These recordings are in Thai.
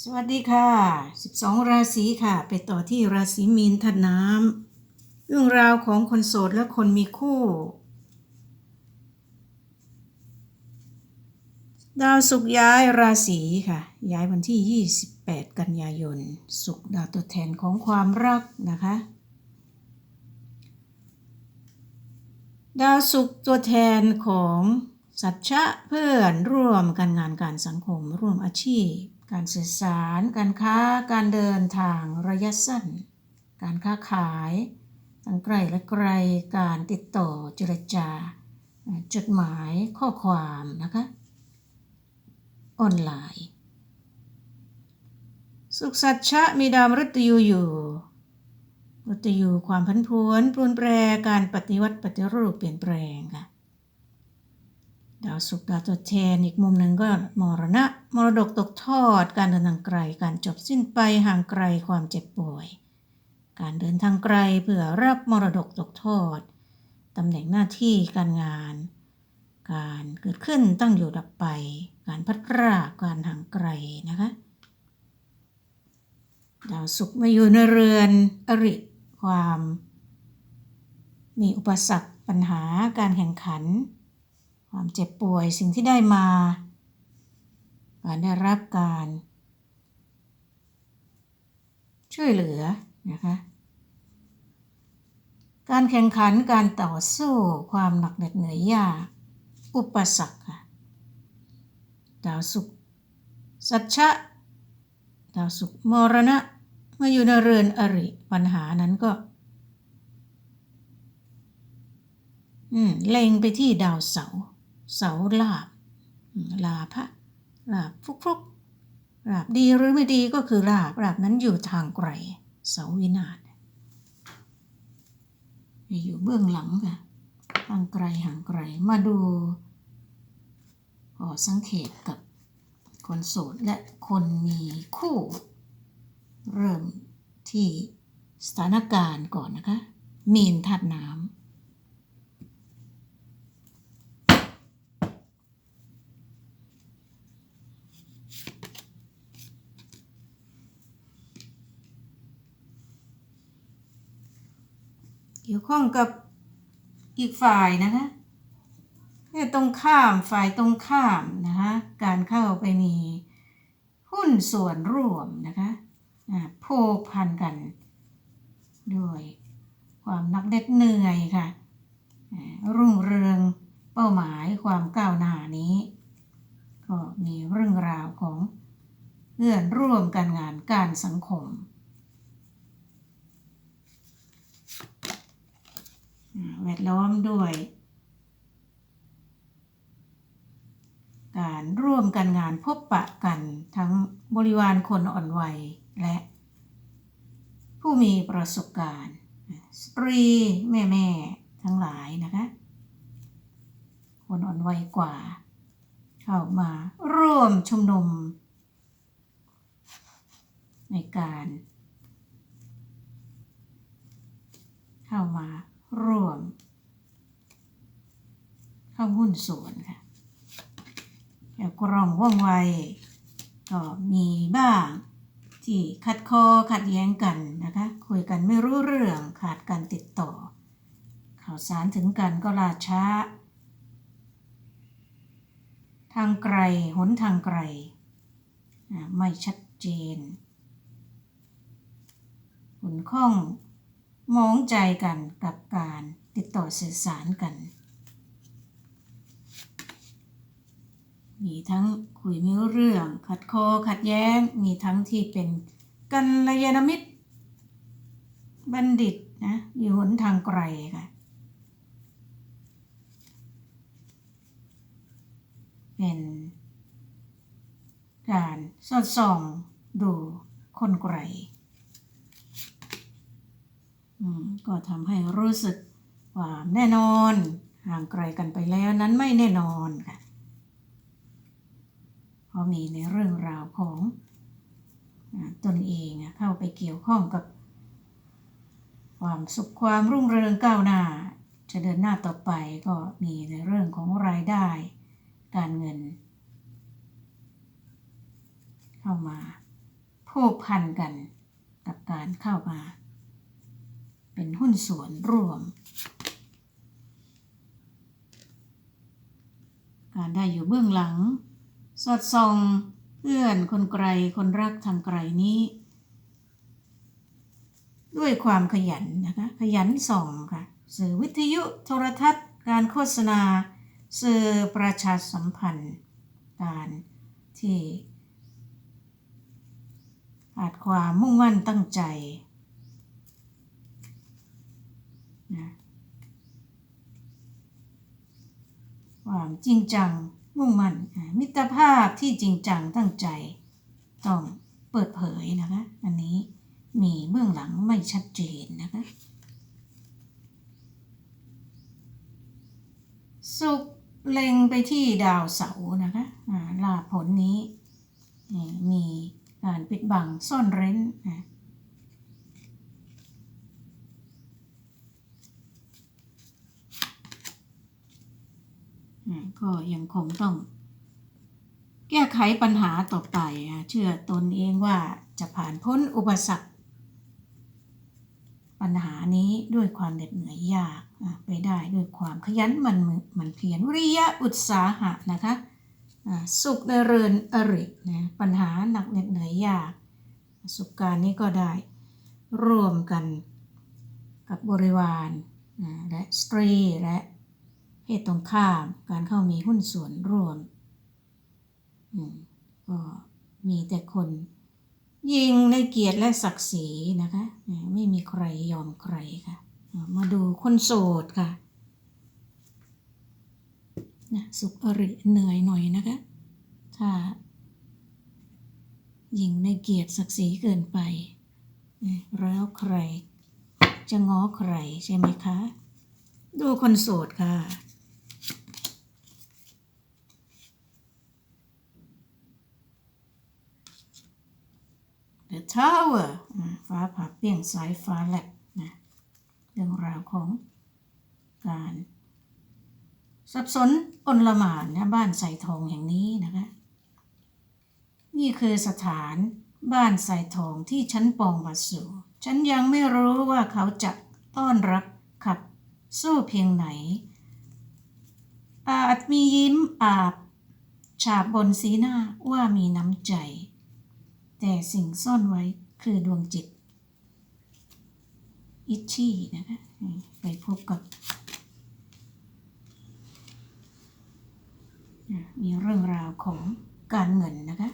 สวัสดีค่ะ 12 ราศีค่ะ ไปต่อที่ราศีมีนธาตุน้ำเรื่องราวของคนโสดและคนมีคู่ ดาวศุกย้ายราศีค่ะ ย้ายวันที่ 28 กันยายนศุกดาวตัวแทนของความรักนะคะ ดาวศุกตัวแทนของสัจจะเพื่อนร่วมการงานการสังคมร่วมอาชีพ การสื่อสาร การค้า การเดินทางระยะสั้น การค้าขายทั้งใกลและไกล การติดต่อเจรจา จดหมายข้อความนะคะ ออนไลน์ สุขสัจจะมีดาวมฤตยูอยู่มฤตยูความพันผวนปรวนแปรการปฏิวัติปฏิรูปเปลี่ยนแปลงค่ะ ดาวศุกร์ดาวตัวแทนอีกมุมหนึ่งก็มรณะ มรดกตกทอด การเดินทางไกล การจบสิ้นไปห่างไกลความเจ็บป่วย การเดินทางไกลเพื่อรับมรดกตกทอดตำแหน่งหน้าที่การงาน การเกิดขึ้นตั้งอยู่ดับไป การพัดพรากการห่างไกลนะคะดาวศุกร์มาอยู่ในเรือนอริความ มีอุปสรรคปัญหาการแข่งขัน ความเจ็บป่วยสิ่งที่ได้มา การได้รับการ ช่วยเหลือนะคะการแข่งขันการต่อสู้ความหนักเหน็ดเหนื่อยยาก อุปสรรคค่ะดาวศุกร์สัจฉะดาวศุกร์มรณะมาอยู่ในเรือนอริปัญหานั้นก็เล็งไปที่ดาวเสาร์ เสาลาบอืมลาภะลาบฟุกฟุกลาบดีหรือไม่ดีก็คือลาบลาบนั้นอยู่ทางไกลเสาวินาศอยู่เบื้องหลังค่ะทางไกลห่างไกลมาดูขอสังเกตกับคนโสดและคนมีคู่ เริ่มที่สถานการณ์ก่อนนะคะ มีนธาตุน้ำ เกี่ยวข้องกับอีกฝ่ายนะคะเนี่ยตรงข้ามฝ่ายตรงข้ามนะคะการเข้าไปมีหุ้นส่วนร่วมนะคะอ่าผูกพันกันด้วยความนักเด็ดเหนื่อยค่ะรุ่งเรืองเป้าหมายความก้าวหน้านี้ ก็มีเรื่องราวของเพื่อนร่วมการงานการสังคม อ่า แวดล้อมด้วย การร่วมกันงานพบปะกันทั้งบริวารคนอ่อนวัยและผู้มีประสบการณ์ สตรีแม่แม่ทั้งหลายนะคะ คนอ่อนวัยกว่า เข้ามาร่วมชุมนุม ในการ เข้ามา ร่วม เข้าหุ้นส่วนค่ะแต่กรองว่องไวก็มีบ้าง ที่ขัดคอขัดแย้งกันนะคะ คุยกันไม่รู้เรื่องขาดการติดต่อ ข่าวสารถึงกันก็ล่าช้า ทางไกลหนทางไกล ไม่ชัดเจนขุนข้อง มองใจกันกับการติดต่อสื่อสารกัน มีทั้งคุยไม่เรื่อง ขัดคอขัดแย้ง มีทั้งที่เป็นกัลยาณมิตร บัณฑิตนะอยู่หนทางไกลค่ะเป็นการสอดส่องดูคนไกล ก็ทำให้รู้สึกว่าแน่นอน ห่างไกลกันไปแล้วนั้นไม่แน่นอนค่ะเพราะมีในเรื่องราวของตนเองเข้าไปเกี่ยวข้องกับ ความสุขความรุ่งเรืองก้าวหน้า จะเดินหน้าต่อไปก็มีในเรื่องของรายได้ การเงิน เข้ามาผูกพันกันกับการเข้ามา เป็นหุ้นส่วนร่วม การได้อยู่เบื้องหลัง สอดส่องเพื่อนคนไกลคนรักทางไกลนี้ ด้วยความขยันนะคะ ขยันส่องค่ะสื่อวิทยุโทรทัศน์ การโฆษณา สื่อประชาสัมพันธ์ การที่ขาดความมุ่งมั่นตั้งใจ นะความจริงจังมุ่งมั่นมิตรภาพที่จริงจังตั้งใจ ต้องเปิดเผยนะคะ อันนี้มีเบื้องหลังไม่ชัดเจนนะคะสุขเล็งไปที่ดาวเสาร์นะคะลาผลนี้มีการปิดบังซ่อนเร้นนะ ก็ยังคงต้อง แก้ไขปัญหาต่อไปอะเชื่อตนเองว่าจะผ่านพ้นอุปสรรคปัญหานี้ด้วยความเหน็ดเหนื่อยยากไปได้ด้วยความขยันมันมือหมันเพียรวิริยะอุตสาหะนะคะสุขในเรือนอรินะปัญหาหนักเหน็ดเหนื่อยยากประสบการณ์นี้ก็ได้ร่วมกันกับบริวารและสตรีและ ศตรงข้ามการเข้ามีหุ้นส่วนร่วมก็มีแต่คน ยิงในเกียรติและศักดิ์ศรีนะคะ ไม่มีใครยอมใครค่ะอ่ามาดูคนโสดค่ะนะสุขอริเหนื่อยหน่อยนะคะ ถ้ายิงในเกียรติศักดิ์ศรีเกินไป แล้วใคร จะง้อใครใช่ไหมคะ ดูคนโสดค่ะ Tower อ่าฟ้าผ่าเปรี้ยงสายฟ้าแลบนะเรื่องราวของการสับสนอนละหมานนะบ้านใส่ทองแห่งนี้นะคะ นี่คือสถานบ้านใส่ทองที่ฉันปองมาสู่ ฉันยังไม่รู้ว่าเขาจะต้อนรับขับสู้เพียงไหน อาจมียิ้มอาบ ฉาบบนสีหน้าว่ามีน้ำใจ แต่สิ่งซ่อนไว้คือดวงจิต อิชชี่นะคะไปพบกับมีเรื่องราวของการเงินนะคะ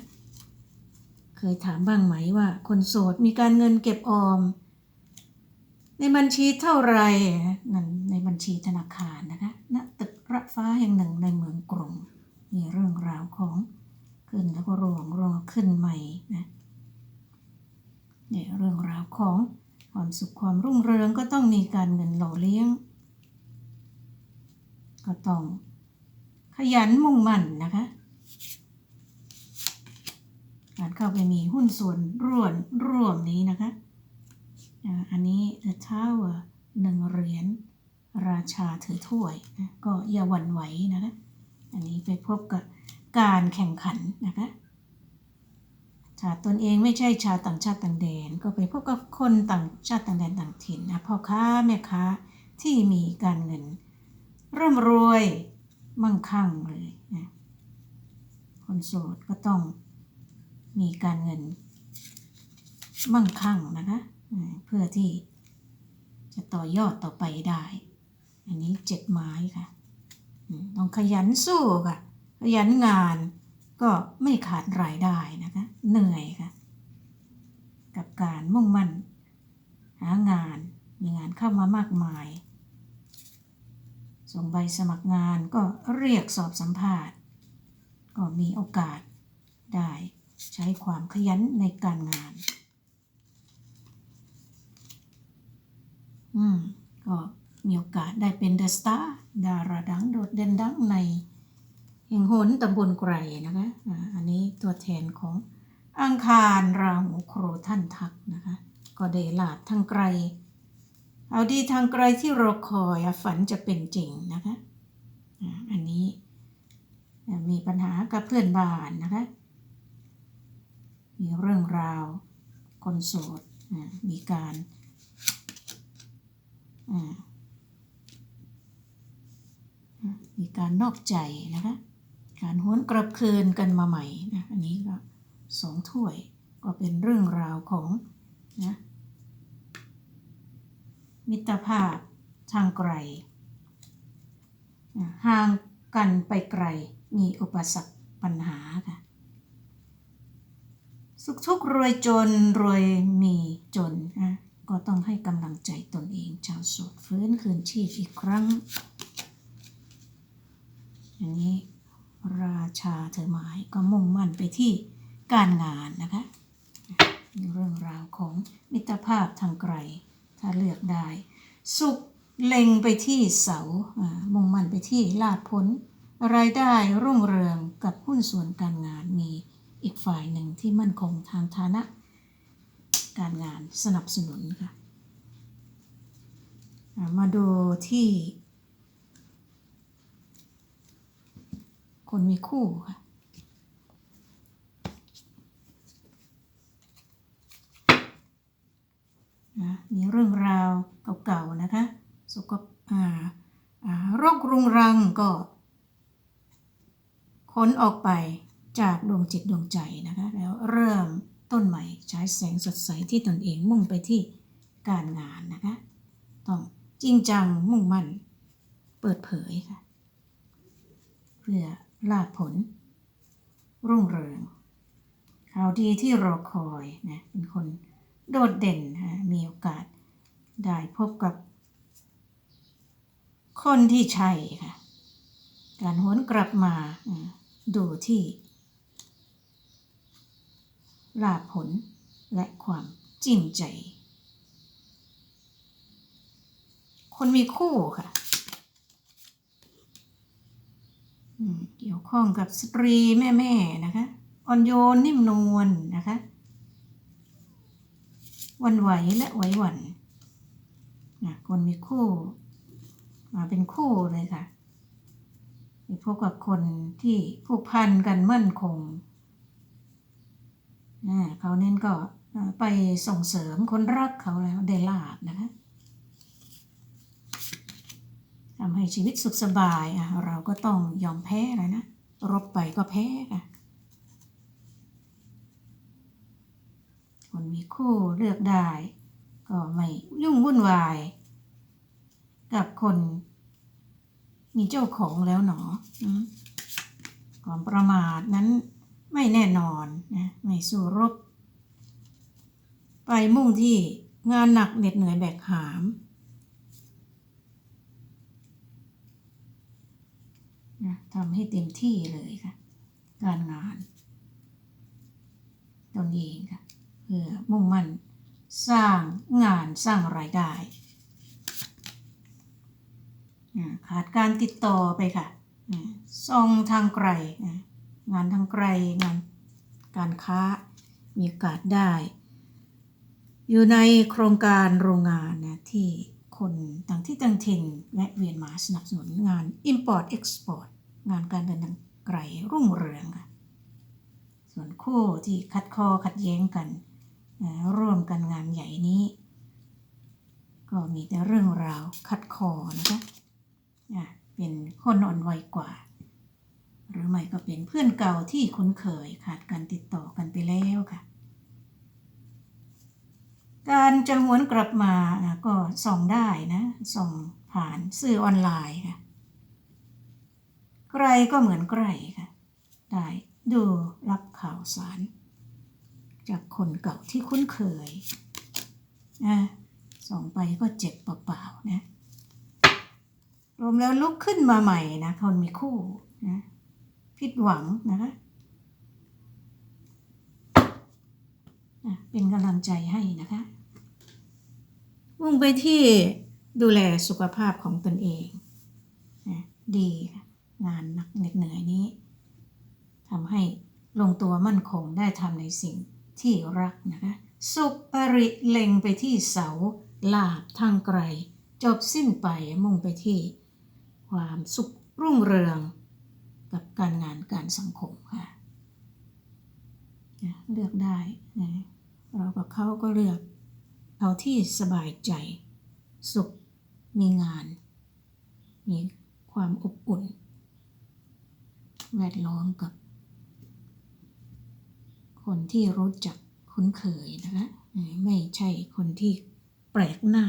เคยถามบ้างไหมว่า คนโสดมีการเงินเก็บออม ในบัญชีเท่าไหรนั่นในบัญชีธนาคารนะคะณตึกระฟ้าแห่งหนึ่งในเมืองกรุงมีเรื่องราวของขึ้นแล้วก็รวงร่วงขึ้นใหม่นะ เนี่ยเรื่องราวของความสุขความรุ่งเรืองก็ต้องมีการเงินหล่อเลี้ยง ก็ต้องขยันมุ่งมั่นนะคะ การเข้าไปมีหุ้นส่วนร่วมร่วมนี้นะคะอันนี้ The Tower หนึ่งเหรียญราชาถือถ้วยนะก็อย่าหวั่นไหวนะคะ อันนี้ไปพบกับการแข่งขันนะคะ ถ้าตนเองไม่ใช่ชาวต่างชาติต่างแดน ก็ไปพบกับคนต่างชาติต่างแดนต่างถิ่นนะพ่อค้าแม่ค้าที่มีการเงินร่ำรวยมั่งคั่งเลยนะคนโสดก็ต้องมีการเงินมั่งคั่งนะคะเพื่อที่จะต่อยอดต่อไปได้ อันนี้เจ็ดไม้ค่ะ ต้องขยันสู้ค่ะ ขยันงาน ก็ไม่ขาดรายได้นะคะเหนื่อยค่ะกับการมุ่งมั่น หางานมีงานเข้ามามากมาย ส่งใบสมัครงานก็เรียกสอบสัมภาษณ์ ก็มีโอกาสได้ใช้ความขยันในการงาน อืม ก็มีโอกาสได้เป็นเดอะสตาร์ดาราดังโดดเด่นดังใน แห่งหนตำบลไกรนะคะอันนี้ตัวแทนของอังคารราหูโครท่านทักนะคะ ก็ได้ลาดทางไกล เอาดีทางไกลที่รอคอยฝันจะเป็นจริงนะคะอันนี้มีปัญหากับเพื่อนบ้านนะคะ มีเรื่องราวคนโสดมีการมีการนอกใจนะคะ การหวนกลับคืนกันมาใหม่นะอันนี้ก็สองถ้วยก็เป็นเรื่องราวของนะมิตรภาพทางไกลห่างกันไปไกลมีอุปสรรคปัญหาค่ะสุขทุกข์รวยจนรวยมีจนนะก็ต้องให้กำลังใจตนเองชาวสดฟื้นคืนชีพอีกครั้ง อันนี้ ราชาเธอหมายก็มุ่งมั่นไปที่การงานนะคะเรื่องราวของมิตรภาพทางไกล ถ้าเลือกได้ สุขเล็งไปที่เสามุ่งมั่นไปที่ลาดผลรายได้รุ่งเรืองกับหุ้นส่วนการงานมีอีกฝ่ายหนึ่งที่มั่นคงทางฐานะ การงานสนับสนุนค่ะ มาดูที่ คนมีคู่ค่ะนะมีเรื่องราวเก่าๆนะคะสุขอ่าโรครุงรังก็ค้นออกไปจากดวงจิตดวงใจนะคะ แล้วเริ่มต้นใหม่ใช้แสงสดใสที่ตนเองมุ่งไปที่การงานนะคะ ต้องจริงจังมุ่งมั่นเปิดเผยค่ะเพื่อ ลาผล รุ่งเรืองข่าวดีที่รอคอยนะเป็นคนโดดเด่นฮะมีโอกาสได้พบกับ คนที่ใช่ค่ะ การหวนกลับมาดูที่ลาผลและความจริงใจ คนมีคู่ค่ะ อืม เกี่ยวข้องกับสตรีแม่ๆนะคะอ่อนโยนนิ่มนวลนะคะวันไหวและไหวหวั่นนะคนมีคู่ มาเป็นคู่เลยค่ะไปพบกับคนที่ผูกพันกันมั่นคงนะเขาเน้นก็ไปส่งเสริมคนรักเขาแล้วได้ลาบนะคะ ทำให้ชีวิตสุขสบายอะเราก็ต้องยอมแพ้เลยนะ รบไปก็แพ้ค่ะคนมีคู่เลือกได้ ก็ไม่ยุ่งวุ่นวาย กับคนมีเจ้าของแล้วหนอความประมาทนั้นไม่แน่นอนนะ ไม่สู้รบ ไปมุ่งที่งานหนักเหน็ดเหนื่อยแบกหาม นะทำให้เต็มที่เลยค่ะ การงานตนเองค่ะเพื่อมุ่งมั่นสร้างงานสร้างรายได้ขาดการติดต่อไปค่ะส่องทางไกลงานทางไกลงานการค้ามีโอกาสได้ อยู่ในโครงการโรงงานนะที่คนต่างที่ต่างถิ่นและเวียนมาสนับสนุนงาน Import Export งานการเดินทางไกลรุ่งเรืองค่ะส่วนคู่ที่คัดคอขัดแย้งกัน ร่วมกันงานใหญ่นี้ ก็มีแต่เรื่องราวคัดคอนะคะอะเป็นคนอ่อนวัยกว่า หรือไม่ก็เป็นเพื่อนเก่าที่คุ้นเคยขาดการติดต่อกันไปแล้วค่ะ การจะหวนกลับมาก็ส่องได้นะส่องผ่านสื่อออนไลน์ค่ะ ใกล้ก็เหมือนใกล้ค่ะได้ดูรับข่าวสาร จากคนเก่าที่คุ้นเคยนะส่องไปก็เจ็บเปล่าๆนะรวมแล้วลุกขึ้นมาใหม่นะคนมีคู่นะผิดหวังนะคะอะเป็นกำลังใจให้นะคะมุ่งไปที่ดูแลสุขภาพของตนเองนะดีค่ะ งานหนักเหน็ดเหนื่อยนี้ทำให้ลงตัวมั่นคงได้ทำในสิ่งที่รักนะคะสุขอริเล็งไปที่เสาลาบทางไกล จบสิ้นไปมุ่งไปที่ ความสุขรุ่งเรืองกับการงานการสังคมค่ะเลือกได้นะเราก็เขาก็เลือกเอาที่สบายใจ สุขมีงาน มีความอบอุ่น แวดล้อมกับ คนที่รู้จักคุ้นเคยนะคะไม่ใช่คนที่แปลกหน้า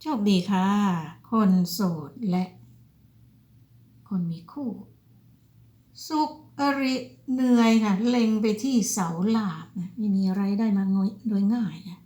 โชคดีค่ะ คนโสดและ คนมีคู่ สุขอริเหนื่อยค่ะ เล็งไปที่เสาหลาบนะไม่มีอะไรได้มาโดยง่ายนะ